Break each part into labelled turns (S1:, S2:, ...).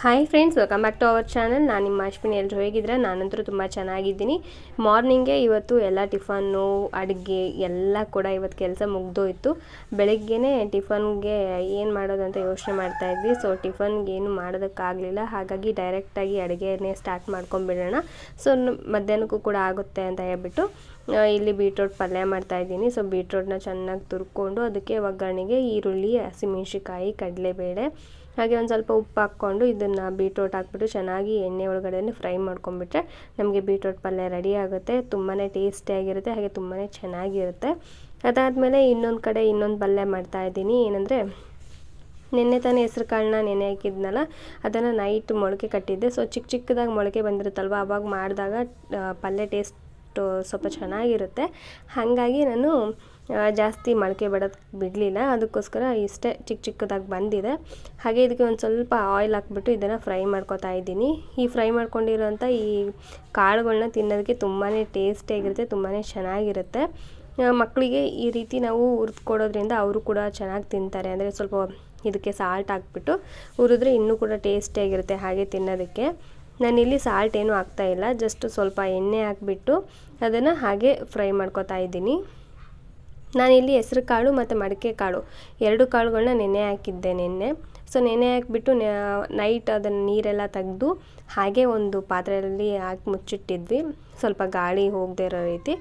S1: Hi friends welcome back to our channel ನಾನು ನಿಮ್ಮ ಅಶ್ವಿನಿ. ಎಲ್ಲರೂ ಹೇಗಿದ್ರೆ ನಾನಂತರೂ ತುಂಬ ಚೆನ್ನಾಗಿದ್ದೀನಿ. ಮಾರ್ನಿಂಗೆ ಇವತ್ತು ಎಲ್ಲ ಟಿಫನ್ನು ಅಡುಗೆ ಎಲ್ಲ ಕೂಡ ಇವತ್ತು ಕೆಲಸ ಮುಗ್ದೋಯ್ತು. ಬೆಳಗ್ಗೆನೇ ಟಿಫನ್ಗೆ ಏನು ಮಾಡೋದಂತ ಯೋಚನೆ ಮಾಡ್ತಾ ಇದ್ವಿ. ಸೊ ಟಿಫನ್ಗೆ ಏನು ಮಾಡೋದಕ್ಕಾಗಲಿಲ್ಲ. ಹಾಗಾಗಿ ಡೈರೆಕ್ಟಾಗಿ ಅಡುಗೆನೇ ಸ್ಟಾರ್ಟ್ ಮಾಡ್ಕೊಂಬಿಡೋಣ. ಸೊ ಮಧ್ಯಾಹ್ನಕ್ಕೂ ಕೂಡ ಆಗುತ್ತೆ ಅಂತ ಹೇಳ್ಬಿಟ್ಟು ಇಲ್ಲಿ ಬೀಟ್ರೋಟ್ ಪಲ್ಯ ಮಾಡ್ತಾ ಇದ್ದೀನಿ. ಸೊ ಬೀಟ್ರೋಟ್ನ ಚೆನ್ನಾಗಿ ತುರ್ಕೊಂಡು ಅದಕ್ಕೆ ಒಗ್ಗರಣೆಗೆ ಈರುಳ್ಳಿ ಹಸಿಮೆಣ್ಸಿಕಾಯಿ ಕಡಲೆಬೇಳೆ ಹಾಗೆ ಒಂದು ಸ್ವಲ್ಪ ಉಪ್ಪು ಹಾಕ್ಕೊಂಡು ಇದನ್ನು ಬೀಟ್ರೋಟ್ ಹಾಕ್ಬಿಟ್ಟು ಚೆನ್ನಾಗಿ ಎಣ್ಣೆ ಒಳಗಡೆ ಫ್ರೈ ಮಾಡ್ಕೊಂಡ್ಬಿಟ್ರೆ ನಮಗೆ ಬೀಟ್ರೋಟ್ ಪಲ್ಯ ರೆಡಿ ಆಗುತ್ತೆ. ತುಂಬಾ ಟೇಸ್ಟಿಯಾಗಿರುತ್ತೆ ಹಾಗೆ ತುಂಬಾ ಚೆನ್ನಾಗಿರುತ್ತೆ. ಅದಾದಮೇಲೆ ಇನ್ನೊಂದು ಕಡೆ ಇನ್ನೊಂದು ಪಲ್ಯ ಮಾಡ್ತಾ ಇದ್ದೀನಿ. ಏನಂದರೆ ನಿನ್ನೆ ತಾನೇ ಹೆಸ್ರು ಕಾಳನ್ನ ನೆನೆ ಹಾಕಿದ್ನಲ್ಲ, ಅದನ್ನು ನೈಟ್ ಮೊಳಕೆ ಕಟ್ಟಿದ್ದೆ. ಸೊ ಚಿಕ್ಕ ಚಿಕ್ಕದಾಗಿ ಮೊಳಕೆ ಬಂದಿರುತ್ತಲ್ವ? ಅವಾಗ ಮಾಡಿದಾಗ ಪಲ್ಯ ಟೇಸ್ಟು ಸ್ವಲ್ಪ ಚೆನ್ನಾಗಿರುತ್ತೆ. ಹಾಗಾಗಿ ನಾನು ಜಾಸ್ತಿ ಮೊಳಕೆ ಬಿಡೋದು ಬಿಡಲಿಲ್ಲ. ಅದಕ್ಕೋಸ್ಕರ ಇಷ್ಟೇ ಚಿಕ್ಕ ಚಿಕ್ಕದಾಗಿ ಬಂದಿದೆ. ಹಾಗೆ ಇದಕ್ಕೆ ಒಂದು ಸ್ವಲ್ಪ ಆಯಿಲ್ ಹಾಕ್ಬಿಟ್ಟು ಇದನ್ನು ಫ್ರೈ ಮಾಡ್ಕೋತಾ ಇದ್ದೀನಿ. ಈ ಫ್ರೈ ಮಾಡ್ಕೊಂಡಿರೋಂಥ ಈ ಕಾಳುಗಳನ್ನ ತಿನ್ನೋದಕ್ಕೆ ತುಂಬಾ ಟೇಸ್ಟಿಯಾಗಿರುತ್ತೆ ತುಂಬಾ ಚೆನ್ನಾಗಿರುತ್ತೆ. ಮಕ್ಕಳಿಗೆ ಈ ರೀತಿ ನಾವು ಹುರ್ದು ಕೊಡೋದ್ರಿಂದ ಅವರು ಕೂಡ ಚೆನ್ನಾಗಿ ತಿಂತಾರೆ. ಅಂದರೆ ಸ್ವಲ್ಪ ಇದಕ್ಕೆ ಸಾಲ್ಟ್ ಹಾಕ್ಬಿಟ್ಟು ಹುರಿದ್ರೆ ಇನ್ನೂ ಕೂಡ ಟೇಸ್ಟಿಯಾಗಿರುತ್ತೆ ಹಾಗೆ ತಿನ್ನೋದಕ್ಕೆ. ನಾನಿಲ್ಲಿ ಸಾಲ್ಟ್ ಏನೂ ಹಾಕ್ತಾ ಇಲ್ಲ ಜಸ್ಟ್ ಸ್ವಲ್ಪ ಎಣ್ಣೆ ಹಾಕ್ಬಿಟ್ಟು ಅದನ್ನು ಹಾಗೆ ಫ್ರೈ ಮಾಡ್ಕೊತಾ ಇದ್ದೀನಿ. ನಾನಿಲ್ಲಿ ಹೆಸ್ರು ಕಾಳು ಮತ್ತು ಮಡಿಕೆ ಕಾಳು, ಎರಡು ಕಾಳುಗಳನ್ನ ನೆನೆ ಹಾಕಿದ್ದೆ ನಿನ್ನೆ. ಸೊ ನೆನೆ ಹಾಕಿಬಿಟ್ಟು ನೈಟ್ ಅದನ್ನು ನೀರೆಲ್ಲ ತೆಗೆದು ಹಾಗೆ ಒಂದು ಪಾತ್ರೆಯಲ್ಲಿ ಹಾಕಿ ಮುಚ್ಚಿಟ್ಟಿದ್ವಿ. ಸ್ವಲ್ಪ ಗಾಳಿ ಹೋಗದೆ ಇರೋ ರೀತಿ.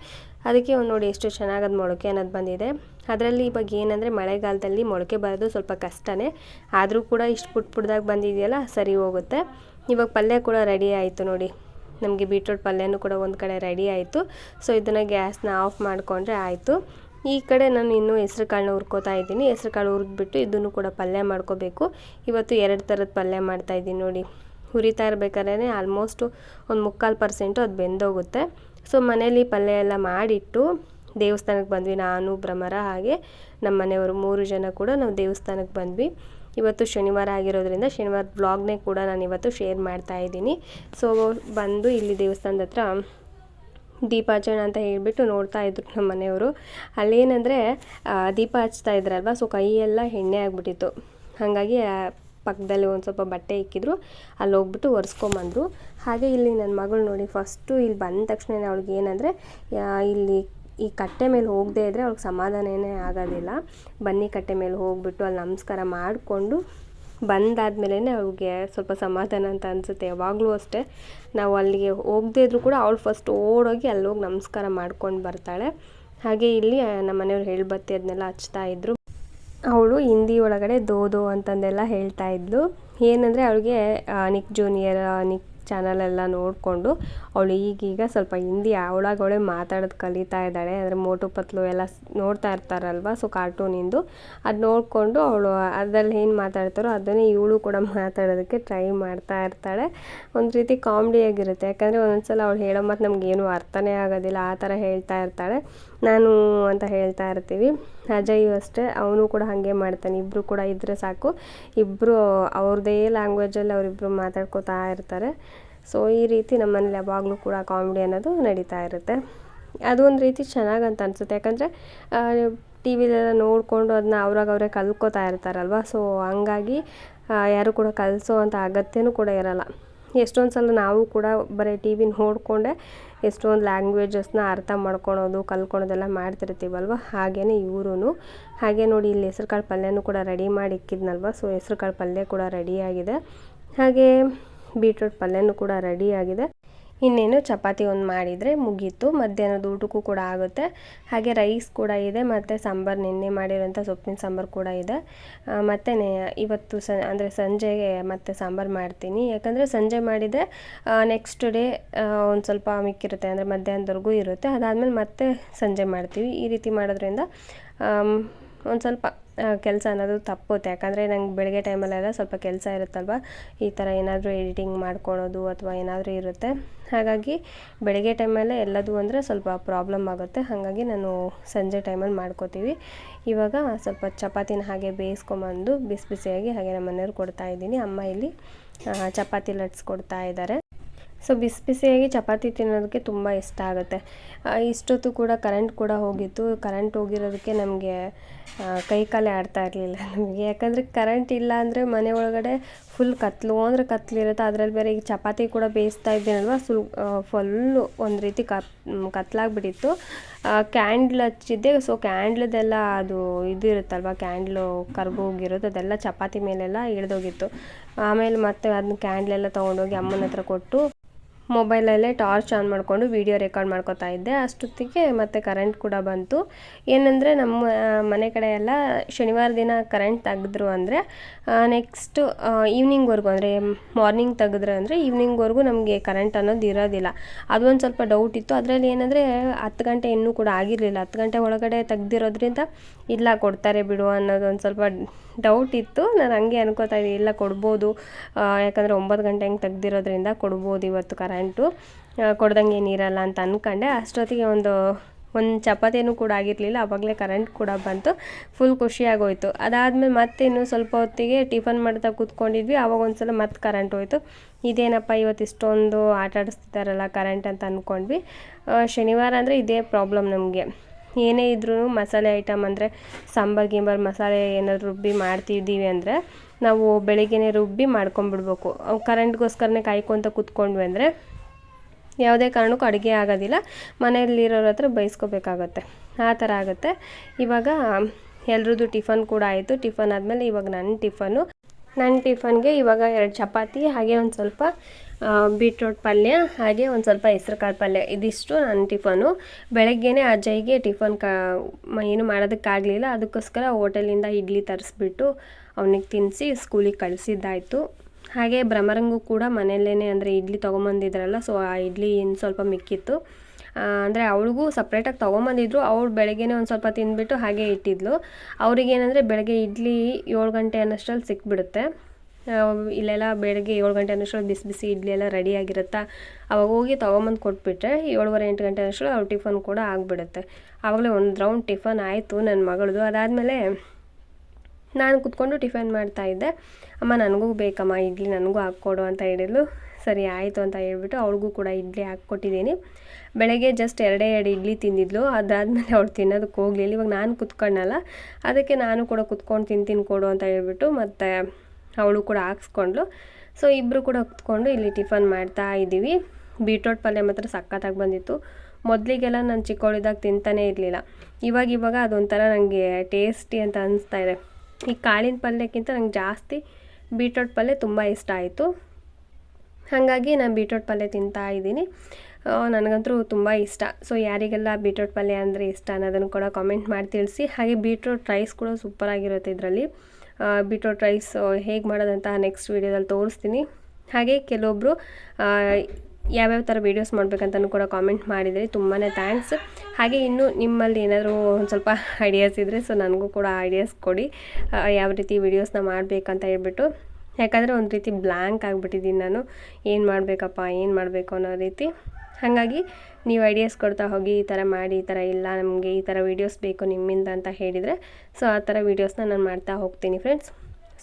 S1: ಅದಕ್ಕೆ ಒಂದು ನೋಡಿ ಎಷ್ಟು ಚೆನ್ನಾಗಿ ಮೊಳಕೆ ಅನ್ನೋದು ಬಂದಿದೆ. ಅದರಲ್ಲಿ ಇವಾಗ ಏನಂದರೆ ಮಳೆಗಾಲದಲ್ಲಿ ಮೊಳಕೆ ಬರೋದು ಸ್ವಲ್ಪ ಕಷ್ಟನೇ. ಆದರೂ ಕೂಡ ಇಷ್ಟು ಪುಟ್ ಪುಟ್ದಾಗಿ ಬಂದಿದೆಯಲ್ಲ, ಸರಿ ಹೋಗುತ್ತೆ. ಇವಾಗ ಪಲ್ಯ ಕೂಡ ರೆಡಿ ಆಯಿತು ನೋಡಿ. ನಮಗೆ ಬೀಟ್ರೋಟ್ ಪಲ್ಯನೂ ಕೂಡ ಒಂದು ಕಡೆ ರೆಡಿ ಆಯಿತು. ಸೊ ಇದನ್ನು ಗ್ಯಾಸ್ನ ಆಫ್ ಮಾಡಿಕೊಂಡ್ರೆ ಆಯಿತು. ಈ ಕಡೆ ನಾನು ಇನ್ನೂ ಹೆಸ್ರು ಕಾಳನ್ನ ಹುರ್ಕೋತಾ ಇದ್ದೀನಿ. ಹೆಸ್ರು ಕಾಳು ಹುರಿದ್ಬಿಟ್ಟು ಇದನ್ನು ಕೂಡ ಪಲ್ಯ ಮಾಡ್ಕೋಬೇಕು. ಇವತ್ತು ಎರಡು ಥರದ ಪಲ್ಯ ಮಾಡ್ತಾಯಿದ್ದೀನಿ ನೋಡಿ. ಹುರಿತಾ ಇರ್ಬೇಕಾದ್ರೆ ಆಲ್ಮೋಸ್ಟು ಒಂದು ಮುಕ್ಕಾಲು ಪರ್ಸೆಂಟು ಅದು ಬೆಂದೋಗುತ್ತೆ. ಸೊ ಮನೇಲಿ ಪಲ್ಯ ಎಲ್ಲ ಮಾಡಿಟ್ಟು ದೇವಸ್ಥಾನಕ್ಕೆ ಬಂದ್ವಿ ನಾನು, ಭ್ರಮರ ಹಾಗೆ. ನಮ್ಮ ಮನೆಯವರು ಮೂರು ಜನ ಕೂಡ ನಾವು ದೇವಸ್ಥಾನಕ್ಕೆ ಬಂದ್ವಿ. ಇವತ್ತು ಶನಿವಾರ ಆಗಿರೋದ್ರಿಂದ ಶನಿವಾರ ಬ್ಲಾಗ್ನೇ ಕೂಡ ನಾನು ಇವತ್ತು ಶೇರ್ ಮಾಡ್ತಾ ಇದ್ದೀನಿ. ಸೊ ಬಂದು ಇಲ್ಲಿ ದೇವಸ್ಥಾನದ ಹತ್ರ ದೀಪಾಚರಣೆ ಅಂತ ಹೇಳಿಬಿಟ್ಟು ನೋಡ್ತಾ ಇದ್ರು ನಮ್ಮ ಮನೆಯವರು. ಅಲ್ಲೇನಂದರೆ ದೀಪ ಹಚ್ತಾ ಇದ್ರಲ್ವ? ಸೊ ಕೈಯೆಲ್ಲ ಎಣ್ಣೆ ಆಗಿಬಿಟ್ಟಿತ್ತು. ಹಾಗಾಗಿ ಪಕ್ಕದಲ್ಲಿ ಒಂದು ಸ್ವಲ್ಪ ಬಟ್ಟೆ ಇಕ್ಕಿದ್ರು. ಅಲ್ಲಿ ಹೋಗ್ಬಿಟ್ಟು ಒರೆಸ್ಕೊಂಬಂದರು. ಹಾಗೆ ಇಲ್ಲಿ ನನ್ನ ಮಗಳು ನೋಡಿ ಫಸ್ಟು ಇಲ್ಲಿ ಬಂದ ತಕ್ಷಣ ಅವಳಿಗೆ ಏನಂದರೆ ಇಲ್ಲಿ ಈ ಕಟ್ಟೆ ಮೇಲೆ ಹೋಗದೇ ಇದ್ದರೆ ಅವ್ರಿಗೆ ಸಮಾಧಾನನೇ ಆಗೋದಿಲ್ಲ. ಬನ್ನಿ ಕಟ್ಟೆ ಮೇಲೆ ಹೋಗ್ಬಿಟ್ಟು ಅಲ್ಲಿ ನಮಸ್ಕಾರ ಮಾಡಿಕೊಂಡು ಬಂದಾದ್ಮೇಲೆ ಅವ್ರಿಗೆ ಸ್ವಲ್ಪ ಸಮಾಧಾನ ಅಂತ ಅನಿಸುತ್ತೆ. ಯಾವಾಗಲೂ ಅಷ್ಟೇ. ನಾವು ಅಲ್ಲಿಗೆ ಹೋಗದೇ ಇದ್ರೂ ಕೂಡ ಅವಳು ಫಸ್ಟ್ ಓಡೋಗಿ ಅಲ್ಲಿ ಹೋಗಿ ನಮಸ್ಕಾರ ಮಾಡ್ಕೊಂಡು ಬರ್ತಾಳೆ. ಹಾಗೆ ಇಲ್ಲಿ ನಮ್ಮ ಮನೆಯವ್ರು ಹೇಳ್ಬತ್ತಿ ಅದನ್ನೆಲ್ಲ ಹಚ್ತಾ ಇದ್ರು. ಅವಳು ಹಿಂದಿ ಒಳಗಡೆ ದೋದೋ ಅಂತಂದೆಲ್ಲ ಹೇಳ್ತಾ ಇದ್ಲು. ಏನಂದರೆ ಅವಳಿಗೆ ನಿಕ್ ಜೂನಿಯರ್ ನಿಕ್ ಚಾನಲ್ ಎಲ್ಲ ನೋಡಿಕೊಂಡು ಅವಳು ಈಗೀಗ ಸ್ವಲ್ಪ ಹಿಂದಿ ಅವಳಾಗವಳೆ ಅವಳೇ ಮಾತಾಡೋದು ಕಲಿತಾ ಇದ್ದಾಳೆ. ಅಂದರೆ ಮೋಟು ಪತ್ಲು ಎಲ್ಲ ನೋಡ್ತಾ ಇರ್ತಾರಲ್ವ? ಸೊ ಕಾರ್ಟೂನಿಂದು. ಅದು ನೋಡಿಕೊಂಡು ಅವಳು ಅದರಲ್ಲಿ ಏನು ಮಾತಾಡ್ತಾರೋ ಅದನ್ನೇ ಇವಳು ಕೂಡ ಮಾತಾಡೋದಕ್ಕೆ ಟ್ರೈ ಮಾಡ್ತಾ ಇರ್ತಾಳೆ. ಒಂದು ರೀತಿ ಕಾಮಿಡಿಯಾಗಿರುತ್ತೆ. ಯಾಕಂದರೆ ಒಂದೊಂದ್ಸಲ ಅವಳು ಹೇಳೋ ಮತ್ತು ನಮಗೇನು ಅರ್ಥನೇ ಆಗೋದಿಲ್ಲ. ಆ ಥರ ಹೇಳ್ತಾ ಇರ್ತಾಳೆ. ನಾನು ಅಂತ ಹೇಳ್ತಾ ಇರ್ತೀವಿ. ಅಜಯ್ ಅಷ್ಟೇ, ಅವನು ಕೂಡ ಹಾಗೆ ಮಾಡ್ತಾನೆ. ಇಬ್ಬರು ಕೂಡ ಇದ್ದರೆ ಸಾಕು. ಇಬ್ಬರು ಅವ್ರದ್ದೇ ಲ್ಯಾಂಗ್ವೇಜಲ್ಲಿ ಅವರಿಬ್ಬರು ಮಾತಾಡ್ಕೋತಾ ಇರ್ತಾರೆ. ಸೊ ಈ ರೀತಿ ನಮ್ಮನೇಲಿ ಯಾವಾಗಲೂ ಕೂಡ ಕಾಮಿಡಿ ಅನ್ನೋದು ನಡೀತಾ ಇರುತ್ತೆ. ಅದು ಒಂದು ರೀತಿ ಚೆನ್ನಾಗಂತ ಅನಿಸುತ್ತೆ. ಯಾಕಂದರೆ ಟಿ ವಿಲೆಲ್ಲ ನೋಡಿಕೊಂಡು ಅದನ್ನ ಅವ್ರಾಗ ಅವರೇ ಕಲ್ತ್ಕೋತಾ ಇರ್ತಾರಲ್ವ? ಸೊ ಹಂಗಾಗಿ ಯಾರು ಕೂಡ ಕಲಿಸೋ ಅಂತ ಅಗತ್ಯನೂ ಕೂಡ ಇರಲ್ಲ. ಎಷ್ಟೊಂದು ಸಲ ನಾವು ಕೂಡ ಬರೀ ಟಿ ವಿ ನೋಡಿಕೊಂಡೆ ಎಷ್ಟೊಂದು ಲ್ಯಾಂಗ್ವೇಜಸ್ನ ಅರ್ಥ ಮಾಡ್ಕೊಳೋದು ಕಲ್ತ್ಕೊಳೋದೆಲ್ಲ ಮಾಡ್ತಿರ್ತೀವಲ್ವ? ಹಾಗೇ ಇವರು ಹಾಗೆ ನೋಡಿ ಇಲ್ಲಿ ಹೆಸ್ರು ಕಾಳು ಪಲ್ಯನೂ ಕೂಡ ರೆಡಿ ಮಾಡಿ ಇಕ್ಕಿದ್ನಲ್ವ? ಸೊ ಹೆಸ್ರು ಕಾಳು ಪಲ್ಯ ಕೂಡ ರೆಡಿಯಾಗಿದೆ ಹಾಗೆ ಬೀಟ್ರೂಟ್ ಪಲ್ಯನೂ ಕೂಡ ರೆಡಿಯಾಗಿದೆ ಇನ್ನೇನು ಚಪಾತಿ ಒಂದು ಮಾಡಿದರೆ ಮುಗೀತು. ಮಧ್ಯಾಹ್ನದ ಊಟಕ್ಕೂ ಕೂಡ ಆಗುತ್ತೆ. ಹಾಗೆ ರೈಸ್ ಕೂಡ ಇದೆ, ಮತ್ತು ಸಾಂಬಾರು ನಿನ್ನೆ ಮಾಡಿರೋಂಥ ಸೊಪ್ಪಿನ ಸಾಂಬಾರು ಕೂಡ ಇದೆ. ಮತ್ತು ಇವತ್ತು ಸ, ಅಂದರೆ ಸಂಜೆಗೆ ಮತ್ತೆ ಸಾಂಬಾರು ಮಾಡ್ತೀನಿ. ಯಾಕಂದರೆ ಸಂಜೆ ಮಾಡಿದರೆ ನೆಕ್ಸ್ಟ್ ಡೇ ಒಂದು ಸ್ವಲ್ಪ ಮಿಕ್ಕಿರುತ್ತೆ, ಅಂದರೆ ಮಧ್ಯಾಹ್ನದವರೆಗೂ ಇರುತ್ತೆ. ಅದಾದಮೇಲೆ ಮತ್ತೆ ಸಂಜೆ ಮಾಡ್ತೀವಿ. ಈ ರೀತಿ ಮಾಡೋದ್ರಿಂದ ಒಂದು ಸ್ವಲ್ಪ ಕೆಲಸ ಅನ್ನೋದು ತಪ್ಪುತ್ತೆ. ಯಾಕಂದರೆ ನಂಗೆ ಬೆಳಗ್ಗೆ ಟೈಮಲ್ಲೆಲ್ಲ ಸ್ವಲ್ಪ ಕೆಲಸ ಇರುತ್ತಲ್ವ? ಈ ಥರ ಏನಾದರೂ ಎಡಿಟಿಂಗ್ ಮಾಡ್ಕೊಳೋದು ಅಥವಾ ಏನಾದರೂ ಇರುತ್ತೆ. ಹಾಗಾಗಿ ಬೆಳಗ್ಗೆ ಟೈಮಲ್ಲೇ ಎಲ್ಲದು ಅಂದರೆ ಸ್ವಲ್ಪ ಪ್ರಾಬ್ಲಮ್ ಆಗುತ್ತೆ. ಹಾಗಾಗಿ ನಾನು ಸಂಜೆ ಟೈಮಲ್ಲಿ ಮಾಡ್ಕೋತೀವಿ. ಇವಾಗ ಸ್ವಲ್ಪ ಚಪಾತಿನ ಹಾಗೆ ಬೇಯಿಸ್ಕೊಂಬಂದು ಬಿಸಿ ಬಿಸಿಯಾಗಿ ಹಾಗೆ ನಮ್ಮ ಮನೆಯವ್ರು ಕೊಡ್ತಾ ಇದ್ದೀನಿ. ಅಮ್ಮ ಇಲ್ಲಿ ಚಪಾತಿ ಲಟ್ಸ್ ಕೊಡ್ತಾ ಇದ್ದಾರೆ. ಸೊ ಬಿಸಿ ಬಿಸಿಯಾಗಿ ಚಪಾತಿ ತಿನ್ನೋದಕ್ಕೆ ತುಂಬ ಇಷ್ಟ ಆಗುತ್ತೆ. ಇಷ್ಟೊತ್ತು ಕೂಡ ಕರೆಂಟ್ ಕೂಡ ಹೋಗಿತ್ತು. ಕರೆಂಟ್ ಹೋಗಿರೋದಕ್ಕೆ ನಮಗೆ ಕೈ ಕಾಲೇ ಆಡ್ತಾ ಇರಲಿಲ್ಲ ನಮಗೆ. ಯಾಕಂದರೆ ಕರೆಂಟ್ ಇಲ್ಲ ಅಂದರೆ ಮನೆ ಒಳಗಡೆ ಫುಲ್ ಕತ್ಲು, ಅಂದರೆ ಕತ್ಲಿರುತ್ತೆ ಅದರಲ್ಲಿ ಬೇರೆ ಈಗ ಚಪಾತಿ ಕೂಡ ಬೇಯಿಸ್ತಾ ಇದ್ದೀನಲ್ವ ಸುಲ್ ಫುಲ್ಲು ಒಂದು ರೀತಿ ಕತ್ ಕತ್ಲಾಗ್ಬಿಟ್ಟಿತ್ತು. ಕ್ಯಾಂಡ್ಲ್ ಹಚ್ಚಿದ್ದೆ. ಸೊ ಕ್ಯಾಂಡ್ಲದೆಲ್ಲ ಅದು ಇದು ಇರುತ್ತಲ್ವ ಕ್ಯಾಂಡ್ಲು ಕರ್ಗೋಗಿರೋದು ಅದೆಲ್ಲ ಚಪಾತಿ ಮೇಲೆಲ್ಲ ಇಳಿದೋಗಿತ್ತು. ಆಮೇಲೆ ಮತ್ತೆ ಅದನ್ನ ಕ್ಯಾಂಡ್ಲೆಲ್ಲ ತೊಗೊಂಡೋಗಿ ಅಮ್ಮನ ಹತ್ರ ಕೊಟ್ಟು ಮೊಬೈಲಲ್ಲೇ ಟಾರ್ಚ್ ಆನ್ ಮಾಡಿಕೊಂಡು ವೀಡಿಯೋ ರೆಕಾರ್ಡ್ ಮಾಡ್ಕೊತಾ ಇದ್ದೆ. ಅಷ್ಟೊತ್ತಿಗೆ ಮತ್ತೆ ಕರೆಂಟ್ ಕೂಡ ಬಂತು. ಏನಂದರೆ ನಮ್ಮ ಮನೆ ಕಡೆ ಎಲ್ಲ ಶನಿವಾರ ದಿನ ಕರೆಂಟ್ ತೆಗೆದ್ರು ಅಂದರೆ ನೆಕ್ಸ್ಟ್ ಈವ್ನಿಂಗ್ವರೆಗೂ ಅಂದರೆ ಮಾರ್ನಿಂಗ್ ತೆಗೆದ್ರೆ ಅಂದರೆ ಈವ್ನಿಂಗ್ವರೆಗೂ ನಮಗೆ ಕರೆಂಟ್ ಅನ್ನೋದು ಇರೋದಿಲ್ಲ. ಒಂದು ಸ್ವಲ್ಪ ಡೌಟ್ ಇತ್ತು. ಅದರಲ್ಲಿ ಏನಂದರೆ ಹತ್ತು ಗಂಟೆ ಇನ್ನೂ ಕೂಡ ಆಗಿರಲಿಲ್ಲ. ಹತ್ತು ಗಂಟೆ ಒಳಗಡೆ ತೆಗ್ದಿರೋದ್ರಿಂದ ಇಲ್ಲ ಕೊಡ್ತಾರೆ ಬಿಡು ಅನ್ನೋದು ಒಂದು ಸ್ವಲ್ಪ ಡೌಟ್ ಇತ್ತು. ನಾನು ಹಂಗೆ ಅನ್ಕೋತಾ ಇದ್ದೆ, ಇಲ್ಲ ಕೊಡ್ಬೋದು. ಯಾಕಂದರೆ ಒಂಬತ್ತು ಗಂಟೆ ಹಂಗೆ ತೆಗ್ದಿರೋದ್ರಿಂದ ಕೊಡ್ಬೋದು ಇವತ್ತು ಕರೆಂಟು ಕೊಡ್ದಂಗೆ ಏನಿರಲ್ಲ ಅಂತ ಅಂದ್ಕೊಂಡೆ ಅಷ್ಟೊತ್ತಿಗೆ ಒಂದು ಒಂದು ಚಪಾತಿಯೂ ಕೂಡ ಆಗಿರಲಿಲ್ಲ. ಅವಾಗಲೇ ಕರೆಂಟ್ ಕೂಡ ಬಂತು. ಫುಲ್ ಖುಷಿಯಾಗೋಯ್ತು. ಅದಾದಮೇಲೆ ಮತ್ತೆ ಇನ್ನೂ ಸ್ವಲ್ಪ ಹೊತ್ತಿಗೆ ಟಿಫನ್ ಮಾಡ್ತಾ ಕೂತ್ಕೊಂಡಿದ್ವಿ. ಆವಾಗ ಒಂದು ಸಲ ಮತ್ತೆ ಕರೆಂಟ್ ಹೋಯ್ತು. ಇದೇನಪ್ಪ ಇವತ್ತು ಇಷ್ಟೊಂದು ಆಟ ಆಡಿಸ್ತಿದ್ದಾರಲ್ಲ ಕರೆಂಟ್ ಅಂತ ಅಂದ್ಕೊಂಡ್ವಿ ಶನಿವಾರ ಅಂದರೆ ಇದೇ ಪ್ರಾಬ್ಲಮ್ ನಮಗೆ. ಏನೇ ಇದ್ರೂ ಮಸಾಲೆ ಐಟಮ್ ಅಂದರೆ ಸಾಂಬಾರು, ಗಿಂಬಾರು, ಮಸಾಲೆ ಏನಾದರೂ ರುಬ್ಬಿ ಮಾಡ್ತಿದ್ದೀವಿ ಅಂದರೆ ನಾವು ಬೆಳಿಗ್ಗೆನೇ ರುಬ್ಬಿ ಮಾಡ್ಕೊಂಬಿಡ್ಬೇಕು. ಕರೆಂಟ್ಗೋಸ್ಕರನೇ ಕಾಯ್ಕೊತ ಕೂತ್ಕೊಂಡ್ವಿ ಅಂದರೆ ಯಾವುದೇ ಕಾರಣಕ್ಕೂ ಅಡುಗೆ ಆಗೋದಿಲ್ಲ. ಮನೆಯಲ್ಲಿರೋರ ಹತ್ರ ಬೈಸ್ಕೋಬೇಕಾಗತ್ತೆ. ಆ ಥರ ಆಗುತ್ತೆ. ಇವಾಗ ಎಲ್ರದ್ದು ಟಿಫನ್ ಕೂಡ ಆಯಿತು. ಟಿಫನ್ ಆದಮೇಲೆ ಇವಾಗ ನನ್ನ ಟಿಫನು ನನ್ನ ಟಿಫನ್ಗೆ ಇವಾಗ ಎರಡು ಚಪಾತಿ, ಹಾಗೆ ಒಂದು ಸ್ವಲ್ಪ ಬೀಟ್ರೋಟ್ ಪಲ್ಯ, ಹಾಗೆ ಒಂದು ಸ್ವಲ್ಪ ಹೆಸ್ರು ಕಾಳು ಪಲ್ಯ. ಇದಿಷ್ಟು ನನ್ನ ಟಿಫನು. ಬೆಳಗ್ಗೆನೇ ಅಜ್ಜಯ್ಗೆ ಟಿಫನ್ ಕಾ ಏನು ಮಾಡೋದಕ್ಕಾಗಲಿಲ್ಲ. ಅದಕ್ಕೋಸ್ಕರ ಹೋಟೆಲಿಂದ ಇಡ್ಲಿ ತರಿಸ್ಬಿಟ್ಟು ಅವನಿಗೆ ತಿನ್ನಿಸಿ ಸ್ಕೂಲಿಗೆ ಕಳಿಸಿದ್ದಾಯಿತು. ಹಾಗೆ ಭ್ರಮರಂಗು ಕೂಡ ಮನೆಯಲ್ಲೇ ಅಂದರೆ ಇಡ್ಲಿ ತೊಗೊಂಬಂದಿದ್ರಲ್ಲ, ಸೊ ಆ ಇಡ್ಲಿ ಇನ್ನು ಸ್ವಲ್ಪ ಮಿಕ್ಕಿತ್ತು. ಅಂದರೆ ಅವಳಿಗೂ ಸಪ್ರೇಟಾಗಿ ತೊಗೊಂಬಂದಿದ್ರು. ಅವಳು ಬೆಳಗ್ಗೆನೇ ಒಂದು ಸ್ವಲ್ಪ ತಿಂದ್ಬಿಟ್ಟು ಹಾಗೆ ಇಟ್ಟಿದ್ಲು. ಅವ್ರಿಗೇನಂದರೆ ಬೆಳಗ್ಗೆ ಇಡ್ಲಿ ಏಳು ಗಂಟೆ ಅನ್ನೋಷ್ಟರಲ್ಲಿ ಸಿಕ್ಬಿಡುತ್ತೆ. ಇಲ್ಲೆಲ್ಲ ಬೆಳಗ್ಗೆ ಏಳು ಗಂಟೆ ಅನ್ನೋಷ್ಟರಲ್ಲಿ ಬಿಸಿ ಬಿಸಿ ಇಡ್ಲಿ ಎಲ್ಲ ರೆಡಿ ಆಗಿರುತ್ತಾ, ಅವಾಗ ಹೋಗಿ ತೊಗೊಂಬಂದು ಕೊಟ್ಬಿಟ್ರೆ ಏಳುವರೆ ಎಂಟು ಗಂಟೆ ಅನ್ನೋಷ್ಟರಲ್ಲಿ ಅವ್ರ ಟಿಫನ್ ಕೂಡ ಆಗಿಬಿಡುತ್ತೆ. ಆವಾಗಲೇ ಒಂದು ರೌಂಡ್ ಟಿಫನ್ ಆಯಿತು ನನ್ನ ಮಗಳದು. ಅದಾದಮೇಲೆ ನಾನು ಕುತ್ಕೊಂಡು ಟಿಫನ್ ಮಾಡ್ತಾಯಿದ್ದೆ ಅಮ್ಮ, ನನಗೂ ಬೇಕಮ್ಮ, ಇಡ್ಲಿ ನನಗೂ ಹಾಕ್ಕೊಡು ಅಂತ ಹೇಳಿದ್ಲು. ಸರಿ, ಆಯಿತು ಅಂತ ಹೇಳ್ಬಿಟ್ಟು ಅವ್ಳಿಗೂ ಕೂಡ ಇಡ್ಲಿ ಹಾಕ್ಕೊಟ್ಟಿದ್ದೀನಿ. ಬೆಳಗ್ಗೆ ಜಸ್ಟ್ ಎರಡೇ ಎರಡು ಇಡ್ಲಿ ತಿಂದಿದ್ಲು. ಅದಾದಮೇಲೆ ಅವಳು ತಿನ್ನೋದಕ್ಕೆ ಹೋಗಲಿಲ್ಲ. ಇವಾಗ ನಾನು ಕುತ್ಕೊಂಡಲ್ಲ. ಅದಕ್ಕೆ ನಾನು ಕೂಡ ಕುತ್ಕೊಂಡು ತಿಂತೀನಿ ಕೊಡು ಅಂತ ಹೇಳ್ಬಿಟ್ಟು ಮತ್ತು ಅವಳು ಕೂಡ ಹಾಕ್ಸ್ಕೊಂಡ್ಲು ಸೊ ಇಬ್ಬರು ಕೂಡ ಹೊತ್ಕೊಂಡು ಇಲ್ಲಿ ಟಿಫನ್ ಮಾಡ್ತಾ ಇದ್ದೀವಿ. ಬೀಟ್ರೋಟ್ ಪಲ್ಯ ಮಾತ್ರ ಸಖತ್ತಾಗಿ ಬಂದಿತ್ತು. ಮೊದಲಿಗೆಲ್ಲ ನಾನು ಚಿಕ್ಕವಳಿದ್ದಾಗ ತಿಂತಾನೇ ಇರಲಿಲ್ಲ. ಇವಾಗ ಇವಾಗ ಅದೊಂಥರ ನನಗೆ ಟೇಸ್ಟಿ ಅಂತ ಅನಿಸ್ತಾ ಇದೆ. ಈ ಕಾಳಿನ ಪಲ್ಯಕ್ಕಿಂತ ನಂಗೆ ಜಾಸ್ತಿ ಬೀಟ್ರೋಟ್ ಪಲ್ಯ ತುಂಬ ಇಷ್ಟ ಆಯಿತು. ಹಾಗಾಗಿ ನಾನು ಬೀಟ್ರೋಟ್ ಪಲ್ಯ ತಿಂತಾ ಇದ್ದೀನಿ. ನನಗಂತೂ ತುಂಬ ಇಷ್ಟ. ಸೊ ಯಾರಿಗೆಲ್ಲ ಬೀಟ್ರೋಟ್ ಪಲ್ಯ ಅಂದರೆ ಇಷ್ಟ ಅನ್ನೋದನ್ನು ಕೂಡ ಕಾಮೆಂಟ್ ಮಾಡಿ ತಿಳಿಸಿ. ಹಾಗೆ ಬೀಟ್ರೋಟ್ ರೈಸ್ ಕೂಡ ಸೂಪರಾಗಿರುತ್ತೆ ಇದರಲ್ಲಿ. ಬೀಟ್ರೋಟ್ ರೈಸ್ ಹೇಗೆ ಮಾಡೋದಂತ ನೆಕ್ಸ್ಟ್ ವೀಡಿಯೋದಲ್ಲಿ ತೋರಿಸ್ತೀನಿ. ಹಾಗೆ ಕೆಲವೊಬ್ಬರು ಯಾವ್ಯಾವ ಥರ ವೀಡಿಯೋಸ್ ಮಾಡಬೇಕಂತಲೂ ಕೂಡ ಕಾಮೆಂಟ್ ಮಾಡಿದರೆ. ತುಂಬಾ ಥ್ಯಾಂಕ್ಸ್ ಹಾಗೆ ಇನ್ನು ನಿಮ್ಮಲ್ಲಿ ಏನಾದರೂ ಒಂದು ಸ್ವಲ್ಪ ಐಡಿಯಾಸ್ ಇದ್ದರೆ ಸೊ ನನಗೂ ಕೂಡ ಐಡಿಯಾಸ್ ಕೊಡಿ. ಯಾವ ರೀತಿ ವೀಡಿಯೋಸ್ನ ಮಾಡಬೇಕಂತ ಹೇಳ್ಬಿಟ್ಟು. ಯಾಕಂದರೆ ಒಂದು ರೀತಿ ಬ್ಲ್ಯಾಂಕ್ ಆಗಿಬಿಟ್ಟಿದ್ದೀನಿ ನಾನು. ಏನು ಮಾಡಬೇಕಪ್ಪ, ಏನು ಮಾಡಬೇಕು ಅನ್ನೋ ರೀತಿ. ಹಾಗಾಗಿ ನೀವು ಐಡಿಯಾಸ್ ಕೊಡ್ತಾ ಹೋಗಿ, ಈ ಥರ ಮಾಡಿ, ಈ ಥರ ಇಲ್ಲ, ನಮಗೆ ಈ ಥರ ವೀಡಿಯೋಸ್ ಬೇಕು ನಿಮ್ಮಿಂದ ಅಂತ ಹೇಳಿದರೆ ಸೊ ಆ ಥರ ವೀಡಿಯೋಸ್ನ ನಾನು ಮಾಡ್ತಾ ಹೋಗ್ತೀನಿ ಫ್ರೆಂಡ್ಸ್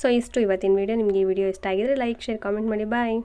S1: ಸೊ ಇಷ್ಟು ಇವತ್ತಿನ ವೀಡಿಯೋ ನಿಮಗೆ ಈ ವಿಡಿಯೋ ಇಷ್ಟ ಆಗಿದರೆ ಲೈಕ್ ಶೇರ್ ಕಾಮೆಂಟ್ ಮಾಡಿ ಬಾಯ್